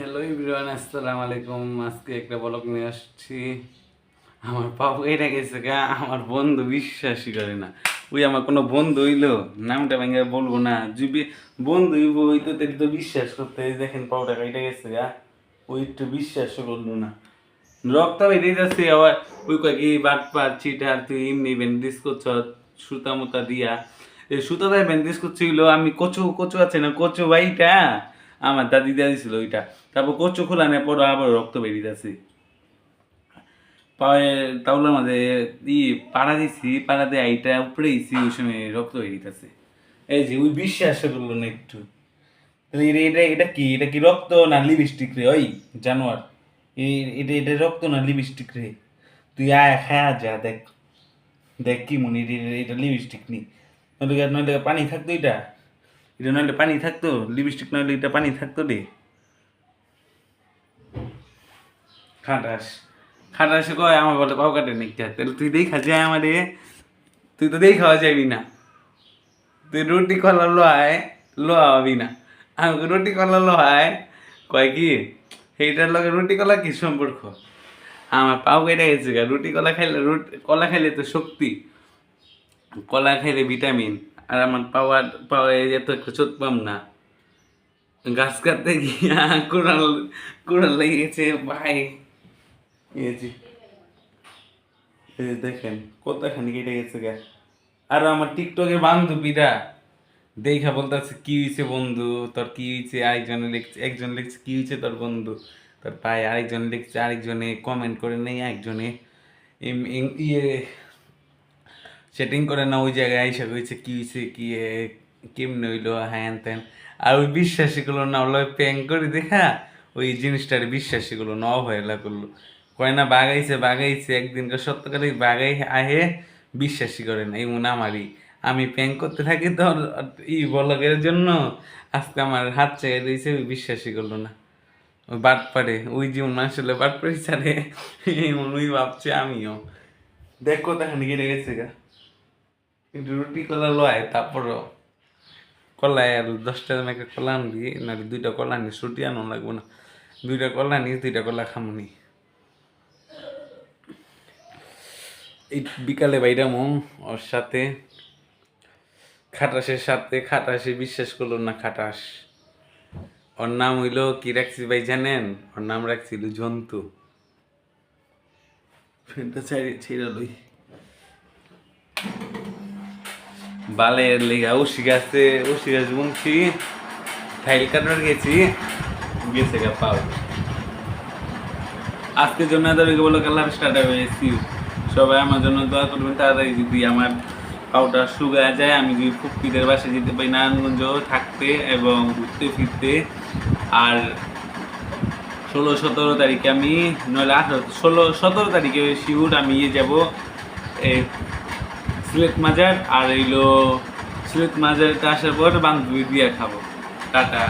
Hello Ibran আসসালামু আলাইকুম। আজকে একটা ব্লগ নিয়ে আসছি। আমার পাপু এটা গেছে গা, আমার বন্ধু বিশ্বাসই করে না। ওই আমার কোনো বন্ধু হইল, নামটা ভেঙে বলব না। যদি বন্ধু হইব ওই তো তো বিশ্বাস করতে দেখেন পাউটা কেটে গেছে গা। ওই একটু বিশ্বাস করল না। রক্ত বেরিয়ে যাচ্ছে আবার। ওই কয়েক বাট পার চিটার, তুই এমনি ব্যান্ডেজ করছ, সুতা মুতা দিয়া। এই সুতা দিয়ে ব্যান্ডেজ করছিল আমি কচু কচু আছে না, কচু ভাইটা? আমার দাদি দাদি ছিল ওইটা। তারপর কচু খোলা নেই পরে আবার রক্ত বেরিয়ে যাচ্ছে। পায়ে তাওলার মাঝে ই পাড়া দিছি পাড়া দিয়ে আইটা উপরে দিছি ওই সময় রক্ত বেরিয়ে যাচ্ছে। এই যে, ওই বিশ্বাস করল না একটু। এটা এটা কি? এটা কি রক্ত না লিপস্টিক রে? ওই জানোয়ার। এটা এটা রক্ত না লিপস্টিক রে? তুই আয় হ্যাঁ যা, দেখ। দেখ কি মনে এটা লিপস্টিক নি। নইলে নইলে পানি থাকতো এটা। এটা নইলে পানি থাকতো লিপস্টিক নইলে এটা পানি থাকতো রে। খাটাস। খাটাসে কয়, আমার বলে পাও কাটে নিকটা তাহলে তুই দেখা যায় আমারে। তুই তো দেই খাওয়া যাবি না। তুই রুটি, কলা লোয়ায় লোয়া হবি না। আমাকে রুটি, কলা লোয়ায় কয় কি, সেইটার লগে রুটি, কলা কি সম্পর্ক? আমার পাও কেটে গেছে রুটি, কলা খাইলে রুটি, কলা খাইলে তো শক্তি। কলা খাইলে ভিটামিন। আর আমার পাওয়ার পাওয়া এত একটা চোট পাম না গাছ কাটতে গিয়া কোড়াল কোড়াল লেগেছে ভাই দেখেন কতখানি কেটে গেছে গা। আর আমার টিকটকের বান্ধবীরা, দেখা বলতেছে, কি হয়েছে বন্ধু? তোর কি হয়েছে আরেকজনে লিখছে, একজন লিখছে, কি হয়েছে তোর বন্ধু? তোর পায়ে আরেকজন লিখছে, আরেকজনে কমেন্ট করে নেই একজনে ইয়ে সেটিং করে না ওই জায়গায় এসে কইছে, কি হয়েছে কি কেমনে হইল হ্যান, ত্যান? আর ওই বিশ্বাসী করল না ওগুলো প্যাং করে দেখা, ওই জিনিসটার বিশ্বাসী করল না, অবহেলা করল। কয় না, বাগাইছে বাগাইছে, একদিনকে সত্যকালে বাগাই আহে বিশ্বাসী করে না এমন আমারই, আমি প্যাং করতে থাকি তো ই বলকের জন্য, আজকে আমার হাত চেয়ে দিয়েছে ওই বিশ্বাসী করল না। ওই বাট পারে, ওই জীবন আসলে বাট পারি ছাড়ে ওই ভাবছে আমিও। দেখ কোথাখানি কেটে গেছে গা। কিন্তু রুটি কলা লয়, তারপরও কলাই আর দশটা একটা কলা আনবি নাহলে দুইটা কলা আনিস, রুটি আনো লাগবো না। দুইটা কলা আনিস, দুইটা কলা খামনি এই বিকালে বাইরামো ওর সাথে খাটাসের সাথে, খাটাসে বিশ্বাস করল না খাটাস। ওর নাম হইল কি রাখছি ভাই জানেন? ওর নাম রাখছিল জন্তু। ফ্রেন্ডটা ছেড়ে ছেড়ে লই। বালের লেগা উশি গাছে, উশি গাছ বুনছি। ফাইল কাটার গেছি, গেছে গা পাও। আজকের জন্য তাদেরকে বলো কালার স্টার্ট হবে এসি সবাই আমার জন্য দোয়া করবেন, তাড়াতাড়ি যদি আমার পাউটা শুকা যায়, আমি যদি ফুপিদের বাসে যেতে পারি নারায়ণগঞ্জ থাকতে এবং ঘুরতে ফিরতে। আর ষোলো, সতেরো তারিখে আমি, নইলে আঠারো, ষোলো, সতেরো তারিখে শিউর আমি ইয়ে যাব সিলেট মাজার আর এইলো সিলেট মাজারটা আসার পর বান্ধবী দিয়ে খাব। টাটা।